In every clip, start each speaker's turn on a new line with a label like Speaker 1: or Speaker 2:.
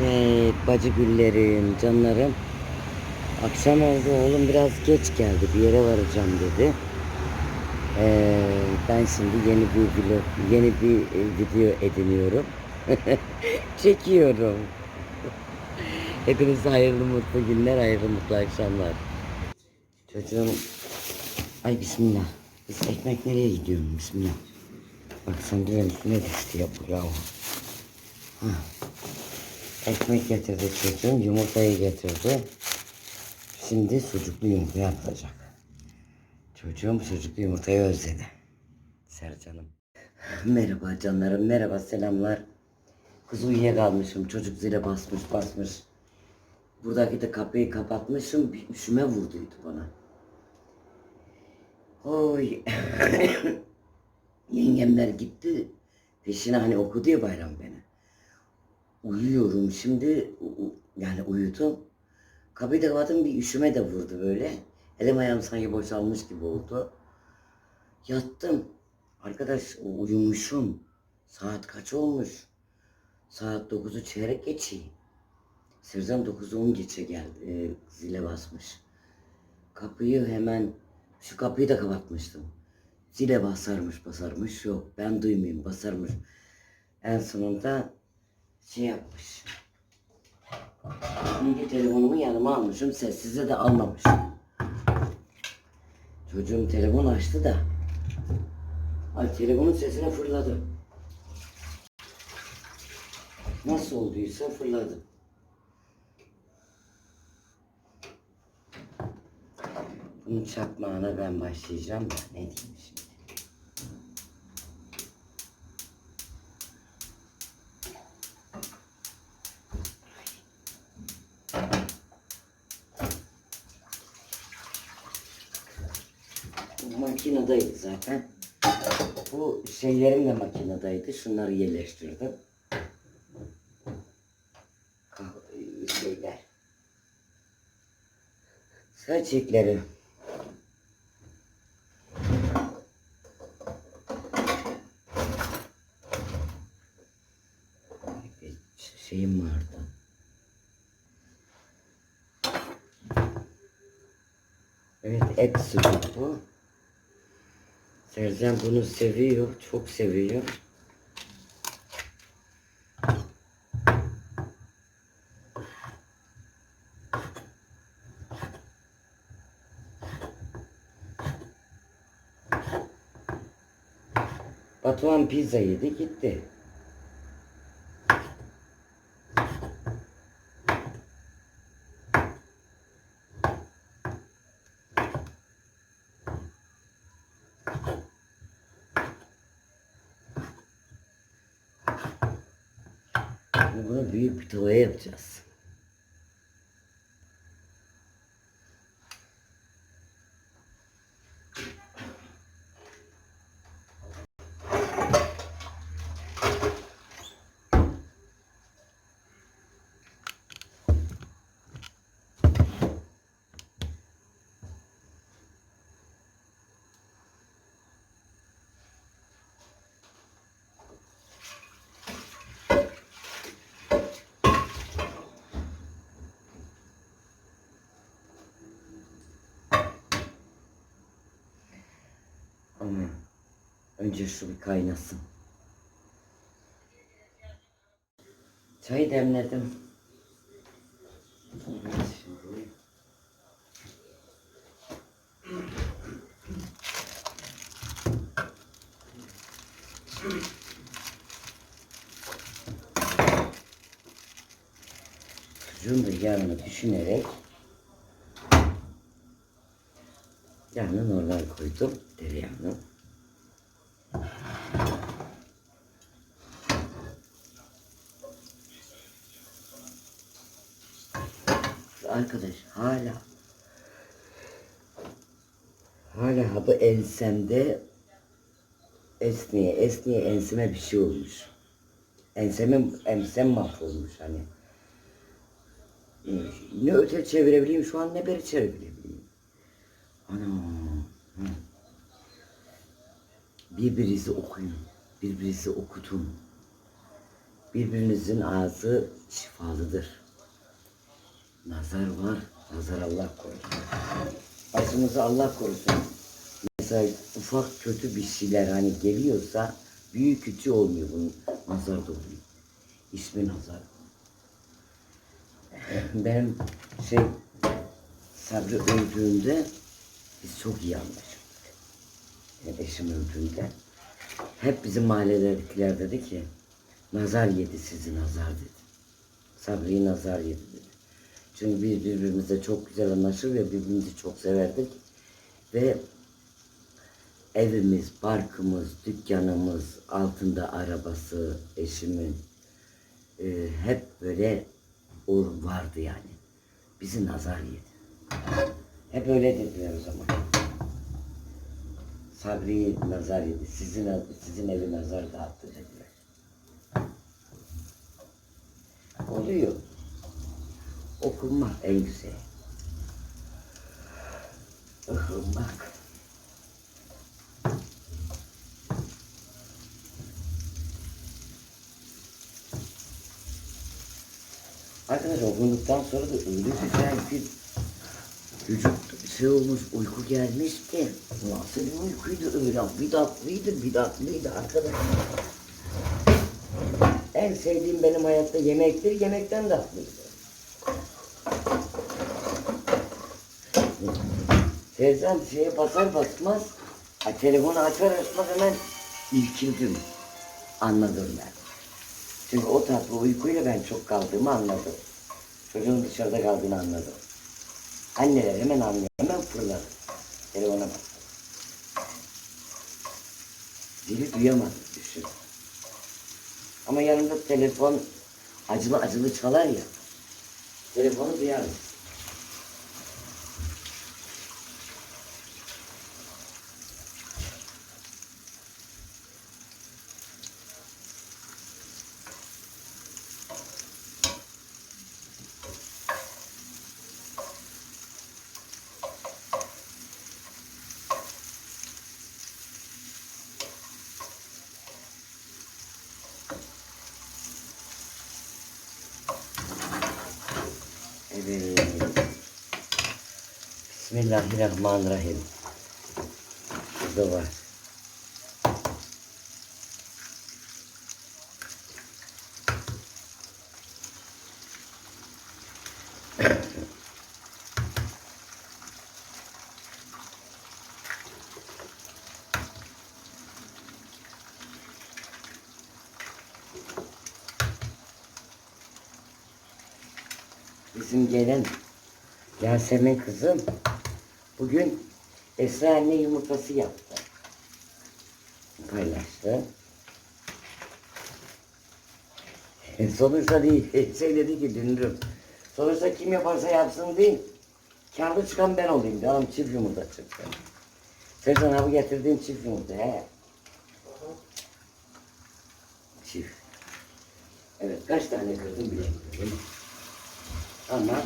Speaker 1: Evet bacı güllerim, canlarım. Akşam oldu oğlum biraz geç geldi bir yere varacağım dedi. Ee, ben şimdi yeni bir vlog, yeni bir e, video ediniyorum. Çekiyorum. Hepinize hayırlı mutlu günler, hayırlı mutlu akşamlar. Çocuğum, ay bismillah. Biz ekmek nereye gidiyorum bismillah. Bak de üstüne düştü ya bu ya. Ha. Ekmek getirdi çocuğum, yumurtayı getirdi. Şimdi sucuklu yumurta yapılacak. Çocuğum sucuklu yumurtayı özledi. Sercan'ım. Merhaba canlarım, merhaba selamlar. Kız uyuyakalmışım, çocuk zile basmış basmış. Buradaki de kapıyı kapatmışım, bir üşüme vurduydu bana. Oy. Yengemler gitti. Peşine hani okudu ya bayram beni. Uyuyorum şimdi yani uyudum. Kapıyı da kapattım bir üşüme de vurdu böyle. Elim ayağım sanki boşalmış gibi oldu. Yattım. Arkadaş uyumuşum. Saat kaç olmuş? Saat 9'u çeyrek geçiyor. Serzan 9'u 10 geçe geldi. e, zile basmış. Kapıyı hemen şu kapıyı da kapatmıştım. Zile basarmış basarmış yok. Ben duymayayım basarmış. En sonunda şey yapmış. Şimdi telefonumu yanıma almışım. Sessize de almamışım. Çocuğum telefon açtı da. Ay telefonun sesine fırladı. Nasıl olduysa fırladı. Bunun çakmağına ben başlayacağım da ne diyeyim şimdi. Bu makinedeydi zaten. Bu şeylerim de makinedeydi. Şunları yerleştirdim. Şeyler. Saçıkları. Bir şeyim vardı. Evet et sucuk Sercan bunu seviyor, çok seviyor. Batuhan pizza yedi gitti. Yapacağız. Ama önce şu bir kaynasın. Çay demledim. Evet, şimdi. Çocuğun da yarını düşünerek yarını normal koydum tereyağını. Arkadaş hala hala bu ensemde esniye esniye enseme bir şey olmuş. Enseme, ensem mahvolmuş hani. Ee, Ne öte çevirebileyim şu an ne beri çevirebileyim. Ana. Birbirinizi okuyun. Birbirinizi okutun. Birbirinizin ağzı şifalıdır. Nazar var, nazar Allah korusun. Başımızı Allah korusun. Mesela ufak kötü bir şeyler hani geliyorsa büyük küçük olmuyor bunun. Nazar da oluyor. İsmi nazar. Benim şey Sabri öldüğünde biz çok iyi anlaştık. Eşim öldüğünde hep bizim mahallelerdekiler dedi ki nazar yedi sizi nazar dedi. Sabri'yi nazar yedi dedi. Çünkü biz birbirimizle çok güzel anlaşır ve birbirimizi çok severdik. Ve evimiz, parkımız, dükkanımız, altında arabası, eşimin e, hep böyle o vardı yani. Bizi nazar yedi. Hep öyle dediler o zaman. Sabri nazar yedi. Sizin, sizin evi nazar dağıttı dediler. Oluyor. Okunmak en güzel. Okunmak. Arkadaşlar okunduktan sonra da öyle güzel bir vücut şey olmuş, uyku gelmiş ki. Nasıl bir uykuydu öyle, bidatlıydı, bidatlıydı arkadaşlar. En sevdiğim benim hayatta yemektir, yemekten tatlıydı. Teyzem şeye basar basmaz, ha, telefonu açar açmaz hemen irkildim. Anladım ben. Çünkü o tatlı uykuyla ben çok kaldığımı anladım. Çocuğun dışarıda kaldığını anladım. Anneler hemen anlıyor, hemen fırladı. Telefona bak. Dili duyamadı, düşün. Ama yanımda telefon acılı acılı çalar ya. Telefonu duyarım. Evet. Bismillahirrahmanirrahim. Burada. Bizim gelen Yasemin kızım bugün Esra anne yumurtası yaptı. Paylaştı. E, Sonuçta değil. Şey dedi ki dünürüm. Sonuçta kim yaparsa yapsın değil. Kârlı çıkan ben olayım. Canım çift yumurta çıktı. Serkan abi getirdiğin çift yumurta. He. Çift. Evet kaç tane kırdım bilemiyorum. Ama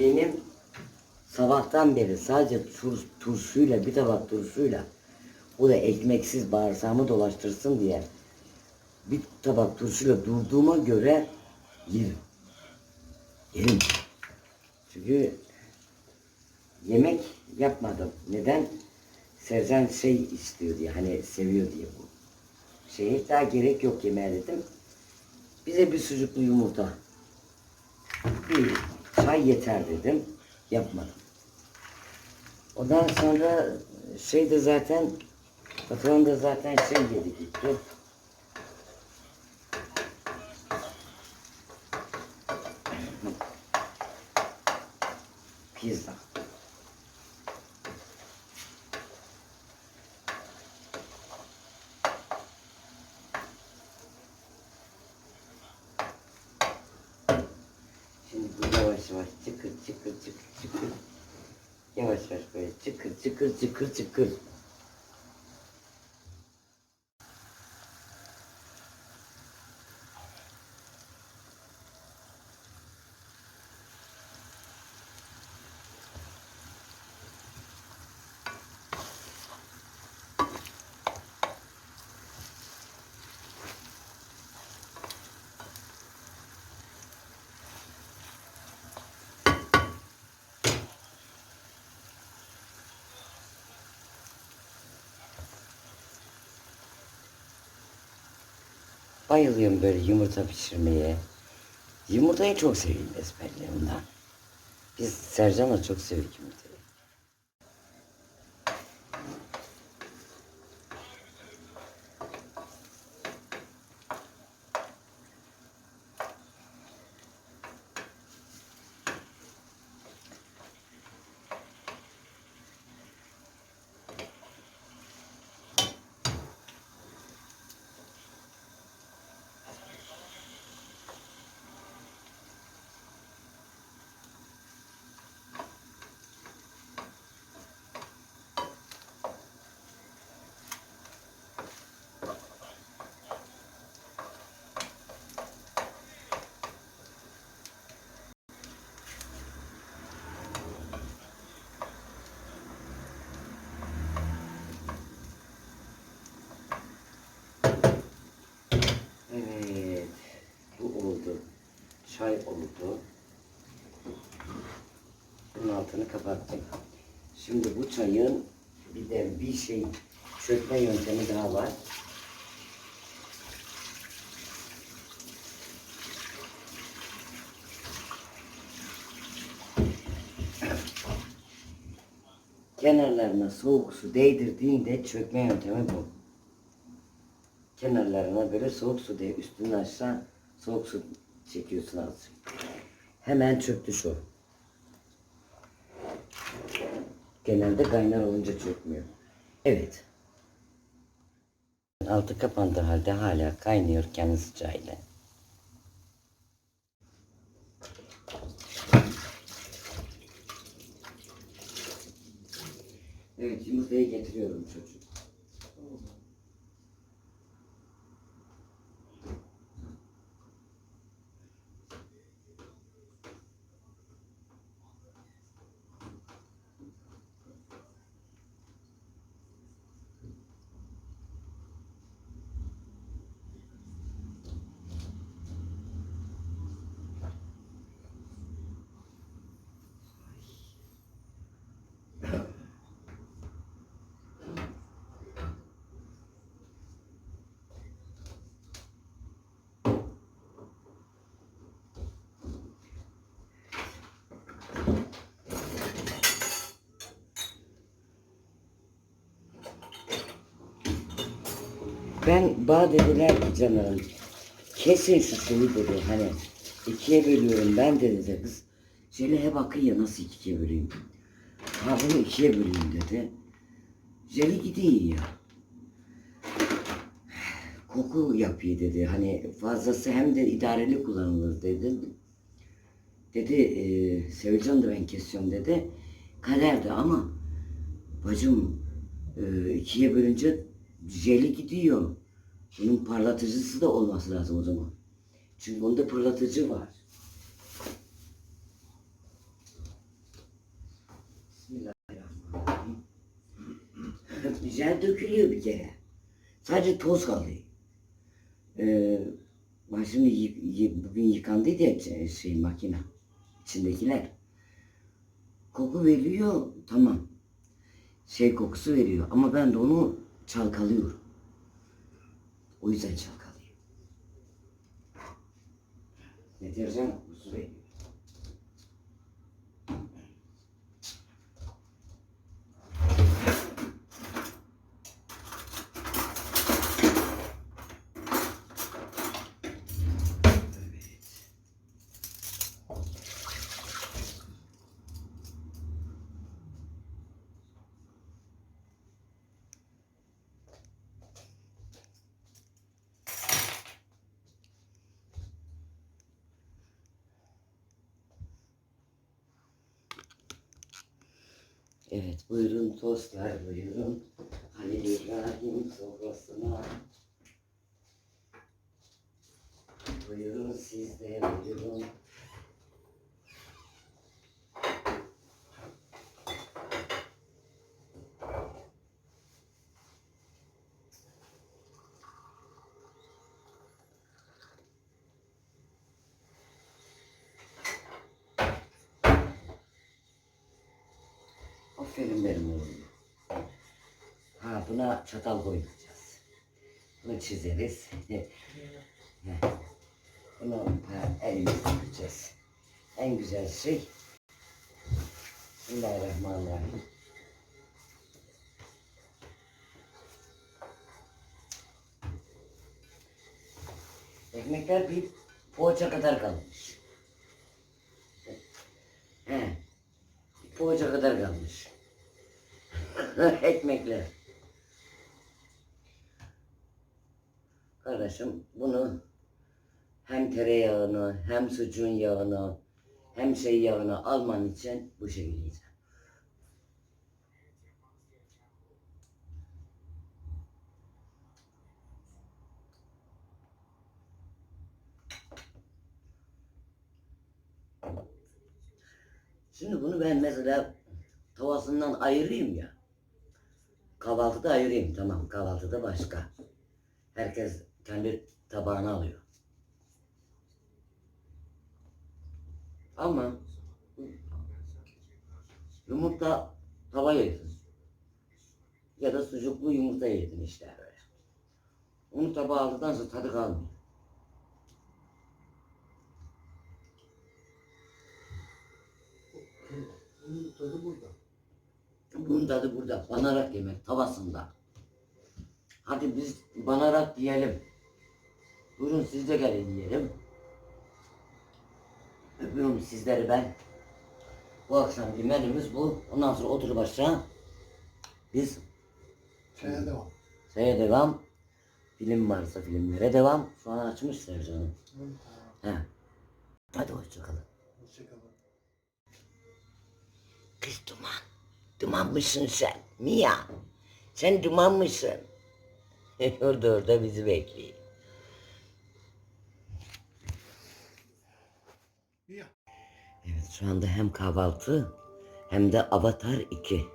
Speaker 1: benim sabahtan beri sadece tur, turşuyla bir tabak turşuyla bu da ekmeksiz bağırsağımı dolaştırsın diye bir tabak turşuyla durduğuma göre yerim. Yerim. Çünkü yemek yapmadım. Neden? Sercan şey istiyor diye, hani seviyor diye bu şeye daha gerek yok yemeğe dedim. Bize bir sucuklu yumurta. Bir çay yeter dedim. Yapmadım. Ondan sonra şey de zaten patron da zaten şey yedi gitti. Pizza. Şimdi bu yavaş çıkır çıkır çıkır çıkır. Yavaş yavaş böyle çıkır çıkır çıkır çıkır. Bayılıyorum böyle yumurta pişirmeye. Yumurtayı çok seviyorum ondan. Biz Sercan'la çok seviyoruz yumurtayı. Evet. Bu oldu. Çay oldu. Bunun altını kapattım. Şimdi bu çayın bir de bir şey çökme yöntemi daha var. Kenarlarına soğuk su değdirdiğinde çökme yöntemi bu kenarlarına böyle soğuk su diye üstünden aşağı soğuk su çekiyorsun azıcık. Hemen çöktü şu. Genelde kaynar olunca çökmüyor. Evet. Altı kapandığı halde hala kaynıyor kendi sıcağıyla. Evet yumurtayı getiriyorum çocuk. Ben bağ dediler ki canım kesin şu suyu dedi hani ikiye bölüyorum ben de dedi kız. Jelihe bakın ya nasıl ikiye böleyim. Ha bunu ikiye böleyim dedi. Jeli gidiyor ya. Koku yapıyor dedi. Hani fazlası hem de idareli kullanılır dedi. Dedi e, Sevilcan da ben kesiyorum dedi. Kaderdi ama bacım e, ikiye bölünce jeli gidiyor. Bunun parlatıcısı da olması lazım o zaman. Çünkü onda parlatıcı var. Bismillahirrahmanirrahim. Jel dökülüyor bir kere. Sadece toz kalıyor. Ee, bak şimdi bugün yıkandıydı ya şey, şey makine. içindekiler. Koku veriyor tamam. Şey kokusu veriyor ama ben de onu çalkalıyorum. O yüzden çalkalıyor. Deterjan kokusu veriyor. Evet buyurun tostlar buyurun. Halil İbrahim sofrasına. Buyurun siz de buyurun. Aferin benim oğlum. Ha buna çatal koyacağız. Bunu çizeriz. Bunu ha, elimizle yapacağız. En güzel şey Bismillahirrahmanirrahim. Ekmekler bir poğaça kadar kalmış. He. Bir poğaça kadar kalmış. Ekmekler. Kardeşim bunu hem tereyağını hem sucuğun yağını hem şey yağını alman için bu şekilde yiyeceğim. Şimdi bunu ben mesela tavasından ayırayım ya. Kahvaltıda ayırayım tamam kahvaltıda başka. Herkes kendi tabağını alıyor. Ama yumurta tava yedin. Ya da sucuklu yumurta yedin işte böyle. Onu tabağa aldıktan sonra tadı kalmıyor.
Speaker 2: Tadı burada.
Speaker 1: Bunun tadı burada. Banarak yemek tavasında. Hadi biz banarak yiyelim. Buyurun siz de gelin yiyelim. Öpüyorum sizleri ben. Bu akşamki menümüz bu. Ondan sonra oturup aşağı biz
Speaker 2: Çaya devam.
Speaker 1: şeye devam. Film varsa filmlere devam. Şu an açmış Sercan'ım. He. Hadi hoşçakalın.
Speaker 2: Hoşçakalın.
Speaker 1: Kız duman. Duman mısın sen? Mia. Sen duman mısın? orada orada bizi bekliyor. Evet şu anda hem kahvaltı hem de Avatar 2.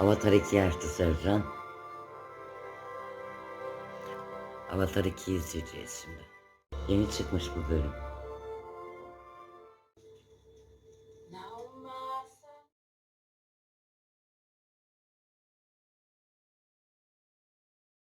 Speaker 1: Avatar 2 açtı Sercan. Avatar 2'yi izleyeceğiz şimdi. Yeni çıkmış bu bölüm.